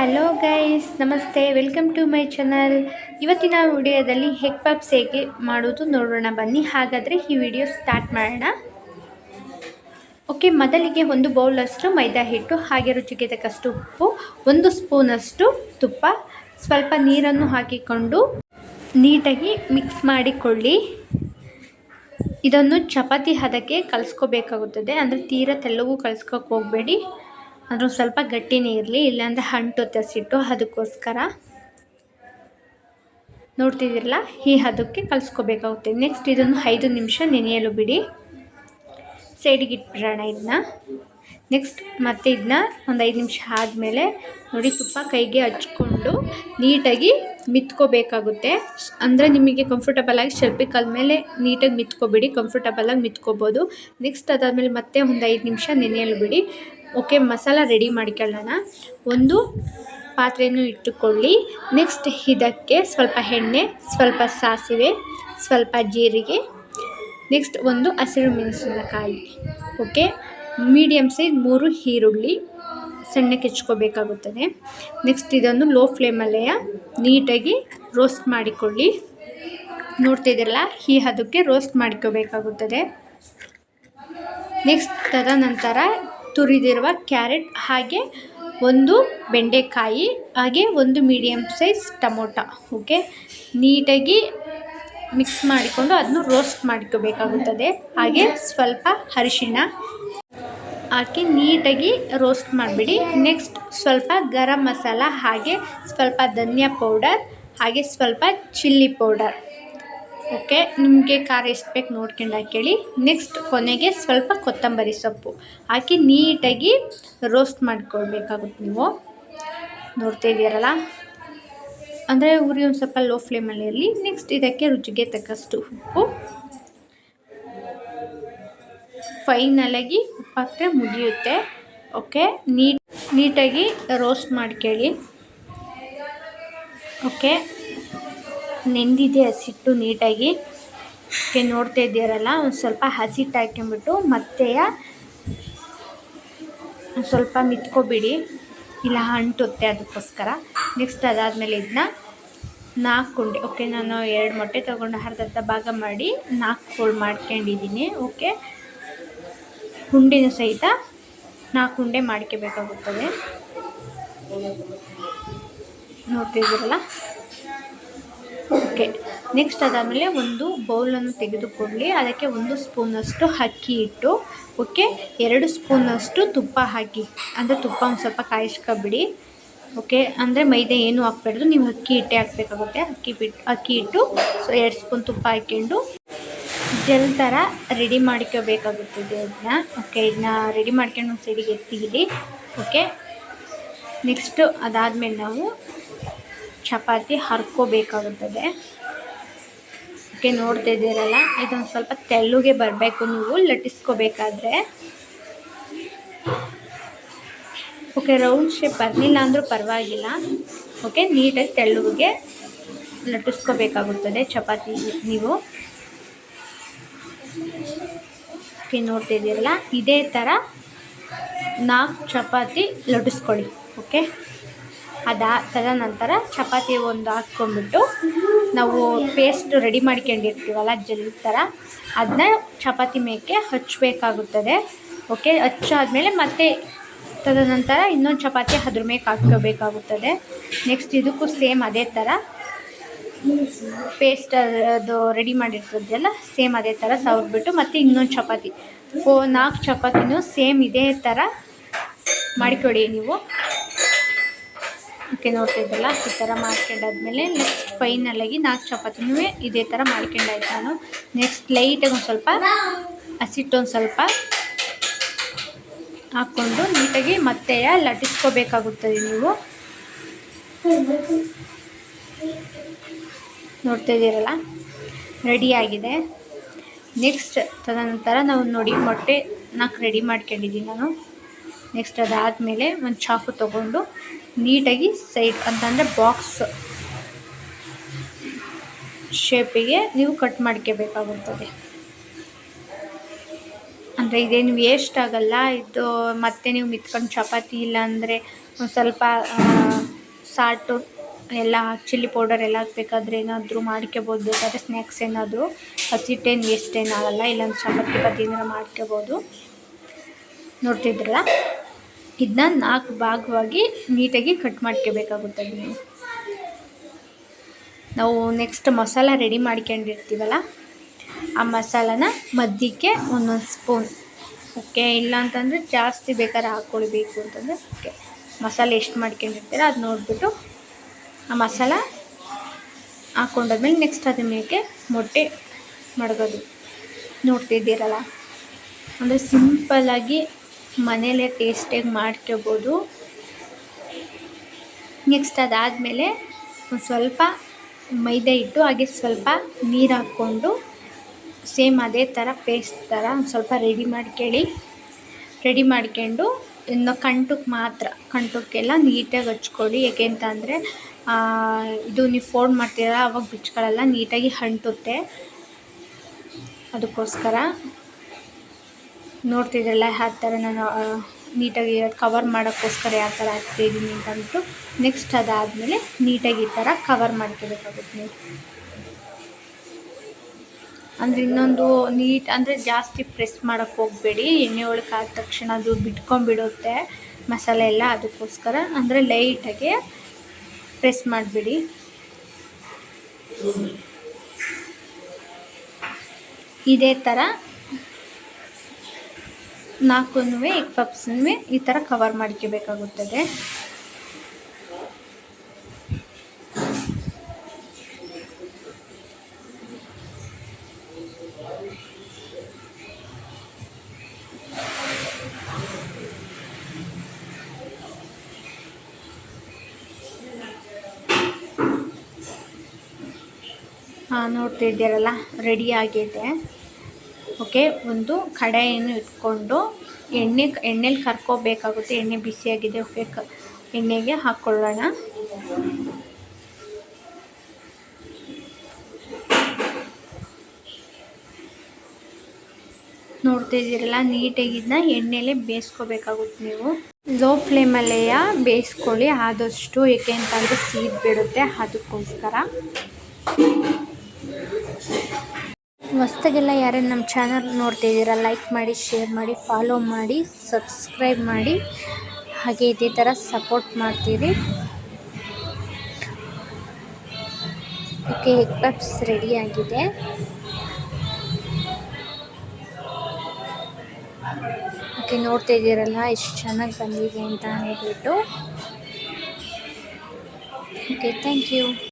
Hello guys ನಮಸ್ತೆ welcome to my channel ಇವತ್ತಿನ ವಿಡಿಯೋದಲ್ಲಿ ಹೆಗ್ ಪಪ್ಸ್ ಹೇಗೆ ಮಾಡೋದು ನೋಡೋಣ. ಬನ್ನಿ. ಹಾಗಾದರೆ ಈ ವಿಡಿಯೋ ಸ್ಟಾರ್ಟ್ ಮಾಡೋಣ. ಓಕೆ ಮೊದಲಿಗೆ ಒಂದು ಬೌಲಷ್ಟು ಮೈದಾ ಹಿಟ್ಟು, ಹಾಗೆ ರುಚಿಗೆ ತಕ್ಕಷ್ಟು ಉಪ್ಪು, ಒಂದು ಸ್ಪೂನಷ್ಟು ತುಪ್ಪ, ಸ್ವಲ್ಪ ನೀರನ್ನು ಹಾಕಿಕೊಂಡು ನೀಟಾಗಿ ಮಿಕ್ಸ್ ಮಾಡಿಕೊಳ್ಳಿ. ಇದನ್ನು ಚಪಾತಿ ಹದಕ್ಕೆ ಕಲಿಸ್ಕೋಬೇಕಾಗುತ್ತದೆ. ಅಂದರೆ ತೀರ ತೆಳ್ಳಗೂ ಕಲಿಸ್ಕೋಕೆ ಹೋಗಬೇಡಿ. ಅದ್ರ ಸ್ವಲ್ಪ ಗಟ್ಟಿನೇ ಇರಲಿ, ಇಲ್ಲಾಂದರೆ ಹಂಟುತ್ತೆ ಸಿಟ್ಟು ಅದಕ್ಕೋಸ್ಕರ. ನೋಡ್ತಿದ್ದೀರಲ್ಲ, ಈ ಹದಕ್ಕೆ ಕಲಿಸ್ಕೋಬೇಕಾಗುತ್ತೆ. ನೆಕ್ಸ್ಟ್ ಇದನ್ನು ಐದು ನಿಮಿಷ ನೆನೆಯಲು ಬಿಡಿ. ಸೈಡಿಗೆ ಇಟ್ಬಿಡೋಣ ಇದನ್ನ. ನೆಕ್ಸ್ಟ್ ಮತ್ತೆ ಇದನ್ನ ಒಂದು ಐದು ನಿಮಿಷ ಆದಮೇಲೆ ನೋಡಿ ತುಪ್ಪ ಕೈಗೆ ಹಚ್ಕೊಂಡು ನೀಟಾಗಿ ಮಿತ್ಕೋಬೇಕಾಗುತ್ತೆ. ಅಂದರೆ ನಿಮಗೆ ಕಂಫರ್ಟಬಲ್ ಆಗಿ ಶರ್ಪಿ ಕಲ್ ಮೇಲೆ ನೀಟಾಗಿ ಮಿತ್ಕೋಬಿಡಿ ಕಂಫರ್ಟಬಲಾಗಿ ಮಿತ್ಕೋಬೋದು. ನೆಕ್ಸ್ಟ್ ಅದಾದಮೇಲೆ ಮತ್ತೆ ಒಂದು ಐದು ನಿಮಿಷ ನೆನೆಯಲು ಬಿಡಿ. ಓಕೆ, ಮಸಾಲ ರೆಡಿ ಮಾಡ್ಕೊಳ್ಳೋಣ ಒಂದು ಪಾತ್ರೆಯನ್ನು ಇಟ್ಟುಕೊಳ್ಳಿ. ನೆಕ್ಸ್ಟ್ ಇದಕ್ಕೆ ಸ್ವಲ್ಪ ಎಣ್ಣೆ, ಸ್ವಲ್ಪ ಸಾಸಿವೆ, ಸ್ವಲ್ಪ ಜೀರಿಗೆ ನೆಕ್ಸ್ಟ್ ಒಂದು ಹಸಿರು ಮೆಣಸಿನಕಾಯಿ. ಓಕೆ ಮೀಡಿಯಮ್ ಸೈಜ್ ಮೂರು ಈರುಳ್ಳಿ ಸಣ್ಣಕ್ಕೆ ಹೆಚ್ಕೋಬೇಕಾಗುತ್ತದೆ. ನೆಕ್ಸ್ಟ್ ಇದನ್ನು ಲೋ ಫ್ಲೇಮಲ್ಲೇ ನೀಟಾಗಿ ರೋಸ್ಟ್ ಮಾಡಿಕೊಳ್ಳಿ. ನೋಡ್ತಿದ್ದೀರಲ್ಲ ಈ ಅದಕ್ಕೆ ರೋಸ್ಟ್ ಮಾಡ್ಕೋಬೇಕಾಗುತ್ತದೆ. ನೆಕ್ಸ್ಟ್ ತದನಂತರ ತುರಿದಿರುವ ಕ್ಯಾರೆಟ್ ಹಾಗೆ ಒಂದು ಬೆಂಡೆಕಾಯಿ, ಹಾಗೆ ಒಂದು ಮೀಡಿಯಮ್ ಸೈಜ್ ಟೊಮೊಟೊ ಓಕೆ ನೀಟಾಗಿ ಮಿಕ್ಸ್ ಮಾಡಿಕೊಂಡು ಅದನ್ನು ರೋಸ್ಟ್ ಮಾಡ್ಕೋಬೇಕಾಗುತ್ತದೆ. ಹಾಗೆ ಸ್ವಲ್ಪ ಅರಿಶಿಣ ಹಾಕಿ ನೀಟಾಗಿ ರೋಸ್ಟ್ ಮಾಡಿಬಿಡಿ. ನೆಕ್ಸ್ಟ್ ಸ್ವಲ್ಪ ಗರಂ ಮಸಾಲ, ಹಾಗೆ ಸ್ವಲ್ಪ ಧನಿಯಾ ಪೌಡರ್ ಹಾಗೆ ಸ್ವಲ್ಪ ಚಿಲ್ಲಿ ಪೌಡರ್ ಓಕೆ, ನಿಮಗೆ ಖಾರ ಎಷ್ಟು ಬೇಕು ನೋಡ್ಕೊಂಡು ಹಾಕೇಳಿ ನೆಕ್ಸ್ಟ್ ಕೊನೆಗೆ ಸ್ವಲ್ಪ ಕೊತ್ತಂಬರಿ ಸೊಪ್ಪು. ಹಾಕಿ ನೀಟಾಗಿ ರೋಸ್ಟ್ ಮಾಡ್ಕೊಳ್ಬೇಕಾಗುತ್ತೆ ನೀವು. ನೋಡ್ತಾ ಇದೀರಲ್ಲ ಅಂದರೆ ಉರಿ ಒಂದು ಸ್ವಲ್ಪ ಲೋ ಫ್ಲೇಮಲ್ಲಿ ಇರಲಿ. ನೆಕ್ಸ್ಟ್ ಇದಕ್ಕೆ ರುಚಿಗೆ ತಕ್ಕಷ್ಟು ಉಪ್ಪು. ಫೈನಲಾಗಿ ಉಪ್ಪು ಮುಗಿಯುತ್ತೆ. ಓಕೆ, ನೀಟ್, ನೀಟಾಗಿ ರೋಸ್ಟ್ ಮಾಡ್ಕೊಳ್ಳಿ. ಓಕೆ ನೆಂದಿದೆ ಹಸಿಟ್ಟು ನೀಟಾಗಿ. ಓಕೆ, ನೋಡ್ತಾ ಇದ್ದೀರಲ್ಲ? ಒಂದು ಸ್ವಲ್ಪ ಹಸಿಟ್ಟು ಹಾಕ್ಕೊಂಬಿಟ್ಟು ಮತ್ತೆ ಒಂದು ಸ್ವಲ್ಪ ಮಿತ್ಕೊಬಿಡಿ. ಇಲ್ಲ, ಅಂಟುತ್ತೆ ಅದಕ್ಕೋಸ್ಕರ. ನೆಕ್ಸ್ಟ್ ಅದಾದಮೇಲೆ ಇದನ್ನ ನಾಲ್ಕು ಉಂಡೆ. ಓಕೆ, ನಾನು ಎರಡು ಮೊಟ್ಟೆ ತೊಗೊಂಡು ಅರ್ಧರ್ಧ ಅರ್ಧ ಭಾಗ ಮಾಡಿ ನಾಲ್ಕು ಹೋಳು ಮಾಡ್ಕೊಂಡಿದ್ದೀನಿ. ಓಕೆ, ಉಂಡಿನ ಸಹಿತ ನಾಲ್ಕು ಉಂಡೆ ಮಾಡ್ಕೋಬೇಕಾಗುತ್ತದೆ. ನೋಡ್ತಿದ್ದೀರಲ್ಲ ಓಕೆ ನೆಕ್ಸ್ಟ್ ಅದಾದಮೇಲೆ ಒಂದು ಬೌಲನ್ನು ತೆಗೆದುಕೊಳ್ಳಿ. ಅದಕ್ಕೆ ಒಂದು ಸ್ಪೂನಷ್ಟು ಅಕ್ಕಿ ಹಿಟ್ಟು ಓಕೆ ಎರಡು ಸ್ಪೂನಷ್ಟು ತುಪ್ಪ ಹಾಕಿ. ಅಂದರೆ ತುಪ್ಪ ಒಂದು ಸ್ವಲ್ಪ ಕಾಯಿಸ್ಕೊಬಿಡಿ. ಓಕೆ ಅಂದರೆ ಮೈದೆ ಏನೂ ಹಾಕ್ಬಾರ್ದು, ನೀವು ಅಕ್ಕಿ ಹಿಟ್ಟೆ ಹಾಕಬೇಕಾಗುತ್ತೆ. ಅಕ್ಕಿ ಬಿಟ್ಟು ಅಕ್ಕಿ ಹಿಟ್ಟು ಸೊ ಎರಡು ಸ್ಪೂನ್ ತುಪ್ಪ ಹಾಕ್ಕೊಂಡು ಜೆಲ್ ಥರ ರೆಡಿ ಮಾಡ್ಕೋಬೇಕಾಗುತ್ತದೆ ಅದನ್ನ ಓಕೆ ಇದನ್ನ ರೆಡಿ ಮಾಡ್ಕೊಂಡು ಒಂದು ಸೈಡಿಗೆ ಎತ್ತಿಗಿಡಿ ಓಕೆ ನೆಕ್ಸ್ಟು ಅದಾದಮೇಲೆ ನಾವು ಚಪಾತಿ ಹರ್ಕೋಬೇಕಾಗುತ್ತದೆ. ಓಕೆ, ನೋಡ್ತಾ ಇದ್ದೀರಲ್ಲ? ಇದೊಂದು ಸ್ವಲ್ಪ ತೆಳ್ಳುಗೆ ಬರಬೇಕು ನೀವು, ಲಟ್ಟಿಸ್ಕೋಬೇಕಾದ್ರೆ. ಓಕೆ, ರೌಂಡ್ ಶೇಪ್ ಬರಲಿಲ್ಲ ಅಂದರೂ ಪರವಾಗಿಲ್ಲ. ಓಕೆ, ನೀಟಾಗಿ ತೆಳ್ಳುಗೆ ಲಟ್ಟಿಸ್ಕೋಬೇಕಾಗುತ್ತದೆ ಚಪಾತಿ ನೀವು. ಓಕೆ, ನೋಡ್ತಾ ಇದ್ದೀರಲ್ಲ? ಇದೇ ಥರ ನಾಲ್ಕು ಚಪಾತಿ ಲಟ್ಟಿಸ್ಕೊಳ್ಳಿ. ಓಕೆ? ಅದಾ ತದನಂತರ ಚಪಾತಿ ಒಂದು ಹಾಕ್ಕೊಂಡ್ಬಿಟ್ಟು ನಾವು ಪೇಸ್ಟ್ ರೆಡಿ ಮಾಡ್ಕೊಂಡಿರ್ತೀವಲ್ಲ ಜೆಲ್ ಥರ ಅದನ್ನ ಚಪಾತಿ ಮೇಕೆ ಹಚ್ಚಬೇಕಾಗುತ್ತದೆ ಓಕೆ ಹಚ್ಚಾದ್ಮೇಲೆ ಮತ್ತೆ ತದನಂತರ ಇನ್ನೊಂದು ಚಪಾತಿ ಅದ್ರ ಮೇಲೆ ಹಾಕ್ಕೋಬೇಕಾಗುತ್ತದೆ. ನೆಕ್ಸ್ಟ್ ಇದಕ್ಕೂ ಸೇಮ್ ಅದೇ ಥರ. ಪೇಸ್ಟ್ ಅದು ರೆಡಿ ಮಾಡಿರ್ತದಲ್ಲ ಸೇಮ್ ಅದೇ ಥರ ಸವ್ರಿಬಿಟ್ಟು ಮತ್ತು ಇನ್ನೊಂದು ಚಪಾತಿ. ಫೋ ನಾಲ್ಕು ಚಪಾತಿನೂ ಸೇಮ್ ಇದೇ ಥರ ಮಾಡಿಕೊಡಿ ನೀವು. ಓಕೆ ನೋಡ್ತಿದ್ದಲ್ಲ ಈ ಥರ ಮಾಡ್ಕೊಂಡಾದ್ಮೇಲೆ ನೆಕ್ಸ್ಟ್ ಫೈನಲಾಗಿ ನಾಲ್ಕು ಚಪಾತಿನೂ ಇದೇ ಥರ ಮಾಡ್ಕೊಂಡಾಯ್ತು ನಾನು. ನೆಕ್ಸ್ಟ್ ಲೈಟಾಗಿ ಒಂದು ಸ್ವಲ್ಪ ಹಸಿಟ್ಟು ಒಂದು ಸ್ವಲ್ಪ ಹಾಕ್ಕೊಂಡು ನೀಟಾಗಿ ಮತ್ತೆ ಲಟ್ಟಿಸ್ಕೋಬೇಕಾಗುತ್ತದೆ ನೀವು. ನೋಡ್ತಾ ಇದ್ದೀರಲ್ಲ ರೆಡಿಯಾಗಿದೆ ನೆಕ್ಸ್ಟ್ ತದನಂತರ ನಾವು ನೋಡಿ ಮೊಟ್ಟೆ ನಾಲ್ಕು ರೆಡಿ ಮಾಡ್ಕೊಂಡಿದ್ದೀನಿ ನಾನು. ನೆಕ್ಸ್ಟ್ ಅದಾದಮೇಲೆ ಒಂದು ಚಾಕು ತೊಗೊಂಡು ನೀಟಾಗಿ ಸೈಡ್ ಅಂತಂದರೆ ಬಾಕ್ಸ್ ಶೇಪಿಗೆ ನೀವು ಕಟ್ ಮಾಡ್ಕೋಬೇಕಾಗುತ್ತದೆ ಅಂದರೆ ಇದೇನು ವೇಸ್ಟ್ ಆಗಲ್ಲ, ಇದು ಮತ್ತೆ ನೀವು ಮಿತ್ಕೊಂಡು ಚಪಾತಿ ಇಲ್ಲ ಅಂದರೆ ಒಂದು ಸ್ವಲ್ಪ ಸಾಲ್ಟು ಎಲ್ಲ, ಚಿಲ್ಲಿ ಪೌಡರ್ ಎಲ್ಲ ಹಾಕ್ಬೇಕಾದ್ರೆ ಏನಾದರೂ ಮಾಡ್ಕೋಬೋದು ಬೇಕಾದರೆ ಸ್ನ್ಯಾಕ್ಸ್ ಏನಾದರೂ, ಹಸಿಟ್ಟೇನು ವೇಸ್ಟ್ ಏನಾಗಲ್ಲ ಇಲ್ಲಾಂದ್ರೆ ಚಪಾತಿ ಪತ್ತಿ ಏನಾರು ಮಾಡ್ಕೋಬೋದು. ನೋಡ್ತಿದ್ರಲ್ಲ ಇದನ್ನ ನಾಲ್ಕು ಭಾಗವಾಗಿ ನೀಟಾಗಿ ಕಟ್ ಮಾಡ್ಕೋಬೇಕಾಗುತ್ತೆ ನೀವು. ನಾವು ನೆಕ್ಸ್ಟ್ ಮಸಾಲ ರೆಡಿ ಮಾಡ್ಕೊಂಡಿರ್ತೀವಲ್ಲ, ಆ ಮಸಾಲನ ಮಧ್ಯಕ್ಕೆ ಒಂದೊಂದು ಸ್ಪೂನ್ ಓಕೆ ಇಲ್ಲ ಅಂತಂದರೆ ಜಾಸ್ತಿ ಬೇಕಾದ್ರೆ ಹಾಕ್ಕೊಳ್ಬೇಕು ಅಂತಂದರೆ ಓಕೆ ಮಸಾಲೆ ಎಷ್ಟು ಮಾಡ್ಕೊಂಡಿರ್ತೀರ ಅದು ನೋಡಿಬಿಟ್ಟು ಆ ಮಸಾಲ ಹಾಕ್ಕೊಂಡಾದ್ಮೇಲೆ ನೆಕ್ಸ್ಟ್ ಅದ್ರ ಮೇಲೆ ಮೊಟ್ಟೆ ಮಡಗೋದು. ನೋಡ್ತಿದ್ದೀರಲ್ಲ? ಅಂದರೆ ಸಿಂಪಲ್ಲಾಗಿ ಮನೇಲೇ ಟೇಸ್ಟಿಯಾಗಿ ಮಾಡ್ಕೋಬೋದು. ನೆಕ್ಸ್ಟ್ ಅದಾದಮೇಲೆ ಒಂದು ಸ್ವಲ್ಪ ಮೈದಾ ಇಟ್ಟು ಹಾಗೆ ಸ್ವಲ್ಪ ನೀರು ಹಾಕ್ಕೊಂಡು ಸೇಮ್ ಅದೇ ಥರ ಪೇಸ್ಟ್ ಥರ ಒಂದು ಸ್ವಲ್ಪ ರೆಡಿ ಮಾಡ್ಕೊಳ್ಳಿ. ರೆಡಿ ಮಾಡ್ಕೊಂಡು ಇನ್ನು ಕಂಟಕ್ಕೆ ಮಾತ್ರ, ಕಂಟಕ್ಕೆಲ್ಲ ನೀಟಾಗಿ ಹಚ್ಕೊಳ್ಳಿ. ಯಾಕೆ ಅಂತ ಅಂದರೆ ಇದು ನೀವು ಫೋಲ್ಡ್ ಮಾಡ್ತೀರ, ಅವಾಗ ಬಿಚ್ಕೊಳ್ಳಲ್ಲ ನೀಟಾಗಿ ಹಂಟುತ್ತೆ. ಅದಕ್ಕೋಸ್ಕರ ನೋಡ್ತಿದ್ರಲ್ಲ ಯಾವ ಥರ ನಾನು ನೀಟಾಗಿ ಕವರ್ ಮಾಡೋಕ್ಕೋಸ್ಕರ ಯಾವ ಥರ ಹಾಕ್ತಿದ್ದೀನಿ ಅಂತ ಅಂದ್ಬಿಟ್ಟು ನೆಕ್ಸ್ಟ್ ಅದಾದಮೇಲೆ ನೀಟಾಗಿ ಈ ಥರ ಕವರ್ ಮಾಡ್ಕೋಬೇಕಾಗುತ್ತೆ ನೀವು. ಅಂದರೆ ಇನ್ನೊಂದು ನೀಟ್, ಅಂದರೆ ಜಾಸ್ತಿ ಪ್ರೆಸ್ ಮಾಡೋಕ್ಕೆ ಹೋಗಬೇಡಿ. ಎಣ್ಣೆ ಒಳಗೆ ಆದ ತಕ್ಷಣ ಅದು ಬಿಟ್ಕೊಂಡ್ಬಿಡುತ್ತೆ. ಮಸಾಲೆ ಎಲ್ಲ ಅದಕ್ಕೋಸ್ಕರ, ಅಂದರೆ ಲೈಟಾಗಿ ಪ್ರೆಸ್ ಮಾಡಿಬಿಡಿ. ಇದೇ ಥರ ನಾಲ್ಕು ಎಗ್ ಪಪ್ಸನ್ನು ಈ ಥರ ಕವರ್ ಮಾಡ್ಕೋಬೇಕಾಗುತ್ತದೆ. ನೋಡ್ತಿದ್ದೀರಲ್ಲ ರೆಡಿ ಆಗಿದೆ. ಓಕೆ ಒಂದು ಕಡೆಯನ್ನು ಇಟ್ಕೊಂಡು ಎಣ್ಣೆ ಎಣ್ಣೆಲಿ ಕರ್ಕೋಬೇಕಾಗುತ್ತೆ. ಎಣ್ಣೆ ಬಿಸಿಯಾಗಿದೆ ಓಕೆ ಎಣ್ಣೆಗೆ ಹಾಕ್ಕೊಳ್ಳೋಣ ನೋಡ್ತಿದ್ದೀರಲ್ಲ ನೀಟಾಗಿ ಇದನ್ನ ಎಣ್ಣೆಲೆ ಬೇಯಿಸ್ಕೋಬೇಕಾಗುತ್ತೆ ನೀವು. ಲೋ ಫ್ಲೇಮಲ್ಲೇ ಬೇಯಿಸ್ಕೊಳ್ಳಿ. ಆದಷ್ಟು ಏಕೆ ಅಂತಂದರೆ ಸೀದ್ ಬಿಡುತ್ತೆ. ಅದಕ್ಕೋಸ್ಕರ. ಹೊಸ್ದಾಗೆಲ್ಲ ಯಾರೇ ನಮ್ಮ ಚಾನಲ್ ನೋಡ್ತಿದ್ದೀರಾ ಲೈಕ್ ಮಾಡಿ ಶೇರ್ ಮಾಡಿ ಫಾಲೋ ಮಾಡಿ ಸಬ್ಸ್ಕ್ರೈಬ್ ಮಾಡಿ. ಹಾಗೆ ಇದೇ ಥರ ಸಪೋರ್ಟ್ ಮಾಡ್ತೀರಿ. ಓಕೆ ಎಗ್ ಪಪ್ಸ್ ರೆಡಿಯಾಗಿದೆ ಓಕೆ ನೋಡ್ತಾ ಇದ್ದೀರಲ್ಲ ಎಷ್ಟು ಚೆನ್ನಾಗಿ ಬಂದಿದೆ ಅಂತ ಹೇಳ್ಬಿಟ್ಟು ಓಕೆ ಥ್ಯಾಂಕ್ ಯು